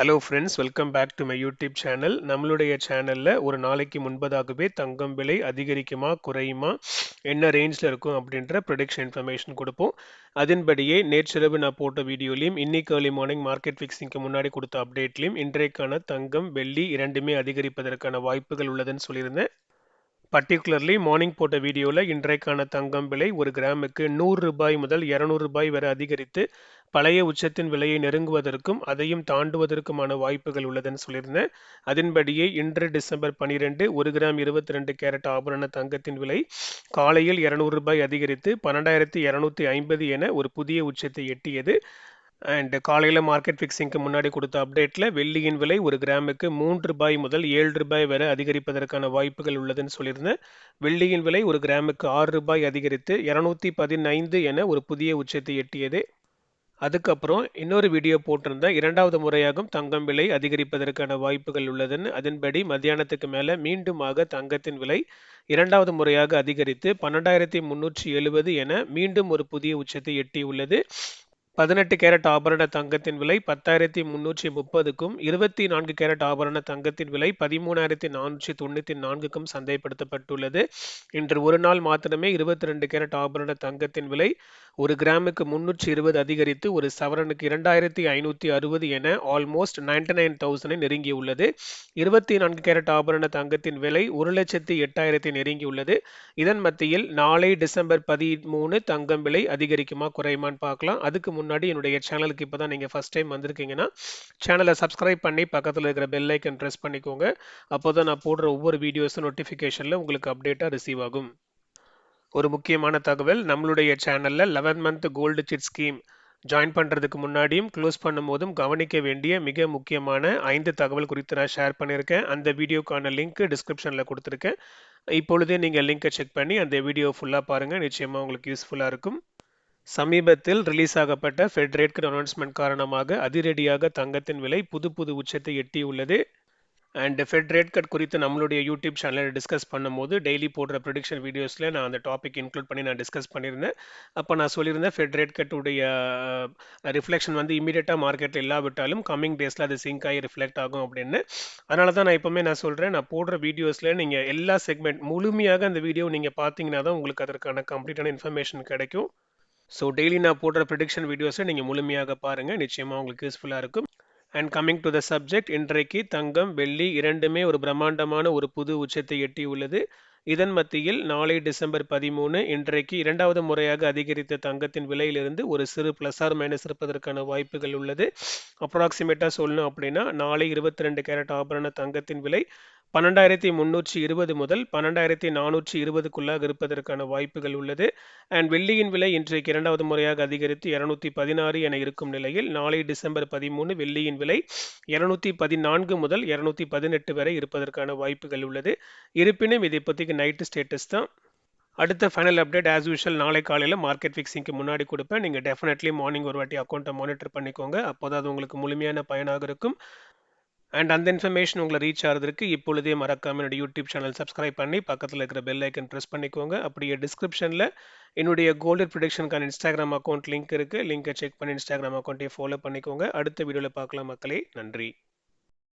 Hello friends welcome back to my YouTube channel நம்மளுடைய சேனலில் ஒரு நாளைக்கு முன்பதாகவே தங்கம் விலை அதிகரிக்குமா குறையுமா என்ன ரேஞ்சில் இருக்கும் அப்படின்ற ப்ரொடிக்ஷன் இன்ஃபர்மேஷன் கொடுப்போம். அதன்படியே நேற்றிரவு நான் போட்ட வீடியோலையும் இன்னைக்கு ஏர்லி மார்னிங் மார்க்கெட் ஃபிக்ஸிங்க்கு முன்னாடி கொடுத்த அப்டேட்லையும் இன்றைக்கான தங்கம் வெள்ளி இரண்டுமே அதிகரிப்பதற்கான வாய்ப்புகள் உள்ளதுன்னு சொல்லியிருந்தேன். பர்டிகுலர்லி மார்னிங் போட்ட வீடியோவில் இன்றைக்கான தங்கம் விலை ஒரு கிராமுக்கு நூறு ரூபாய் முதல் இரநூறு ரூபாய் வரை அதிகரித்து பழைய உச்சத்தின் விலையை நெருங்குவதற்கும் அதையும் தாண்டுவதற்குமான வாய்ப்புகள் உள்ளதுன்னு சொல்லியிருந்தேன். அதன்படியே இன்று டிசம்பர் பனிரெண்டு ஒரு கிராம் இருபத்தி ரெண்டு கேரட் ஆபரண தங்கத்தின் விலை காலையில் இரநூறு ரூபாய் அதிகரித்து பன்னெண்டாயிரத்தி இரநூத்தி ஐம்பது என ஒரு புதிய உச்சத்தை எட்டியது. அண்ட் காலையில் மார்க்கெட் ஃபிக்ஸிங்க்கு முன்னாடி கொடுத்த அப்டேட்டில் வெள்ளியின் விலை ஒரு கிராமுக்கு மூன்று ரூபாய் முதல் ஏழு ரூபாய் வரை அதிகரிப்பதற்கான வாய்ப்புகள் உள்ளதுன்னு சொல்லியிருந்தேன். வெள்ளியின் விலை ஒரு கிராமுக்கு ஆறு ரூபாய் அதிகரித்து இரநூத்தி பதினைந்து என ஒரு புதிய உச்சத்தை எட்டியது. அதுக்கப்புறம் இன்னொரு வீடியோ போட்டிருந்தேன். இரண்டாவது முறையாகவும் தங்கம் விலை அதிகரிப்பதற்கான வாய்ப்புகள் உள்ளதுன்னு. அதன்படி மத்தியானத்துக்கு மேலே மீண்டுமாக தங்கத்தின் விலை இரண்டாவது முறையாக அதிகரித்து பன்னெண்டாயிரத்தி முன்னூற்றி எழுபது என மீண்டும் ஒரு புதிய உச்சத்தை எட்டியுள்ளது. பதினெட்டு கேரட் ஆபரண தங்கத்தின் விலை பத்தாயிரத்தி முன்னூற்றி முப்பதுக்கும் இருபத்தி நான்கு கேரட் ஆபரண தங்கத்தின் விலை பதிமூணாயிரத்தி நானூற்றி தொண்ணூற்றி நான்குக்கும் சந்தைப்படுத்தப்பட்டுள்ளது. இன்று ஒரு நாள் மாத்திரமே இருபத்தி ரெண்டு கேரட் ஆபரண தங்கத்தின் விலை ஒரு கிராமுக்கு முன்னூற்றி இருபது அதிகரித்து ஒரு சவரனுக்கு இரண்டாயிரத்தி ஐநூற்றி அறுபது என ஆல்மோஸ்ட் நைன்டி நைன் தௌசண்டை நெருங்கியுள்ளது. இருபத்தி நான்கு கேரட் ஆபரண தங்கத்தின் விலை ஒரு லட்சத்தி எட்டாயிரத்தை நெருங்கியுள்ளது. இதன் மத்தியில் நாளை டிசம்பர் பதிமூணு தங்கம் விலை அதிகரிக்குமா குறையுமான்னு பார்க்கலாம். அதுக்கு முன்னாடி முன்னாடி என்னுடைய சேனலுக்கு இப்போ தான் நீங்கள் ஃபஸ்ட் டைம் வந்திருக்கீங்கன்னா சேனலை சப்ஸ்கிரைப் பண்ணி பக்கத்தில் இருக்கிற பெல் ஐக்கன் ப்ரெஸ் பண்ணிக்கோங்க. அப்போ தான் நான் போடுற ஒவ்வொரு வீடியோஸும் நோட்டிஃபிகேஷனில் உங்களுக்கு அப்டேட்டாக ரிசீவ் ஆகும். ஒரு முக்கியமான தகவல் நம்மளுடைய சேனலில் eleven month gold chit scheme join பண்ணுறதுக்கு முன்னாடியும் க்ளோஸ் பண்ணும்போதும் கவனிக்க வேண்டிய மிக முக்கியமான ஐந்து தகவல் குறித்து நான் ஷேர் பண்ணியிருக்கேன். அந்த வீடியோக்கான லிங்க் டிஸ்கிரிப்ஷனில் கொடுத்துருக்கேன். இப்பொழுதே நீங்கள் லிங்கை செக் பண்ணி அந்த வீடியோ ஃபுல்லாக பாருங்கள் நிச்சயமாக உங்களுக்கு யூஸ்ஃபுல்லாக இருக்கும். சமீபத்தில் ரிலீஸ் ஆகப்பட்ட ஃபெட் ரேட் அனௌன்ஸ்மெண்ட் காரணமாக அதிரடியாக தங்கத்தின் விலை புது புது உச்சத்தை எட்டியுள்ளது. அண்ட் ஃபெட் ரேட் கட் குறித்து நம்மளுடைய யூடியூப் சேனலில் டிஸ்கஸ் பண்ணும்போது டெய்லி போடுற ப்ரொடிக்ஷன் வீடியோஸில் நான் அந்த டாபிக் இன்க்ளூட் பண்ணி நான் டிஸ்கஸ் பண்ணியிருந்தேன். அப்போ நான் சொல்லியிருந்தேன் ஃபெட் ரேட் கட்டுடைய ரிஃப்ளெக்ஷன் வந்து இமீடியட்டாக மார்க்கெட்டில் இல்லாவிட்டாலும் கம்மிங் டேஸில் அது சிங்க் ஆகி ரிஃப்ளெக்ட் ஆகும் அப்படின்னு. அதனால தான் நான் எப்போவுமே நான் சொல்கிறேன் நான் போடுற வீடியோஸில் நீங்கள் எல்லா செக்மெண்ட் முழுமையாக அந்த வீடியோ நீங்கள் பார்த்தீங்கன்னா தான் உங்களுக்கு அதற்கான கம்ப்ளீட்டான இன்ஃபர்மேஷன் கிடைக்கும். ஸோ டெய்லி நான் போடுற ப்ரிடிக்ஷன் வீடியோஸை நீங்கள் முழுமையாக பாருங்கள் நிச்சயமாக உங்களுக்கு யூஸ்ஃபுல்லாக இருக்கும். And coming to the subject இன்றைக்கு தங்கம் வெள்ளி இரண்டுமே ஒரு பிரம்மாண்டமான ஒரு புது உச்சத்தை எட்டியுள்ளது இதன் மத்தியில் நாளை டிசம்பர் பதிமூணு இன்றைக்கு இரண்டாவது முறையாக அதிகரித்த தங்கத்தின் விலையிலிருந்து ஒரு சிறு ப்ளஸ் ஆர் மைனஸ் இருப்பதற்கான வாய்ப்புகள் உள்ளது. அப்ராக்சிமேட்டாக சொல்லணும் அப்படின்னா நாளை இருபத்தி ரெண்டு கேரட் ஆபரண தங்கத்தின் விலை பன்னெண்டாயிரத்தி முன்னூற்றி இருபது முதல் பன்னெண்டாயிரத்தி நானூற்றி இருபதுக்குள்ளாக இருப்பதற்கான வாய்ப்புகள் உள்ளது. அண்ட் வெள்ளியின் விலை இன்றைக்கு இரண்டாவது முறையாக அதிகரித்து இருநூத்தி பதினாறு என இருக்கும் நிலையில் நாளை டிசம்பர் பதிமூணு வெள்ளியின் விலை இருநூத்தி பதினான்கு முதல் இருநூத்தி பதினெட்டு வரை இருப்பதற்கான வாய்ப்புகள் உள்ளது. இருப்பினும் இதை பற்றிக்கு நைட்டு ஸ்டேட்டஸ் தான். அடுத்த ஃபைனல் அப்டேட் ஆஸ் யூஷுவல் நாளை காலையில் மார்க்கெட் ஃபிக்ஸிங்க்கு முன்னாடி கொடுப்பேன். நீங்கள் டெஃபினெட்லி மார்னிங் ஒரு வாட்டி அக்கௌண்ட்டை மானிட்டர் பண்ணிக்கோங்க. அப்போ தான் அது உங்களுக்கு முழுமையான பயனாக இருக்கும். அண்ட் அந்த இன்ஃபர்மேஷன் உங்களை ரீச் ஆகிறதுக்கு இப்பொழுதே மறக்காம என்னோட யூடியூப் சேனல் சப்ஸ்கிரைப் பண்ணி பக்கத்தில் இருக்கிற பெல் ஐக்கன் ப்ரெஸ் பண்ணிக்கோங்க. அப்படியே டிஸ்கிரிப்ஷனில் என்னுடைய கோல்டன் ப்ரொடக்ஷனுக்கான இன்ஸ்டாகிராம் அக்கௌண்ட் லிங்க் இருக்குது லிங்கை செக் பண்ணி இன்ஸ்டாகிராம் அக்கௌண்ட்டையும் ஃபாலோ பண்ணிக்கோங்க. அடுத்த வீடியோவில் பார்க்கலாம் மக்களே. நன்றி.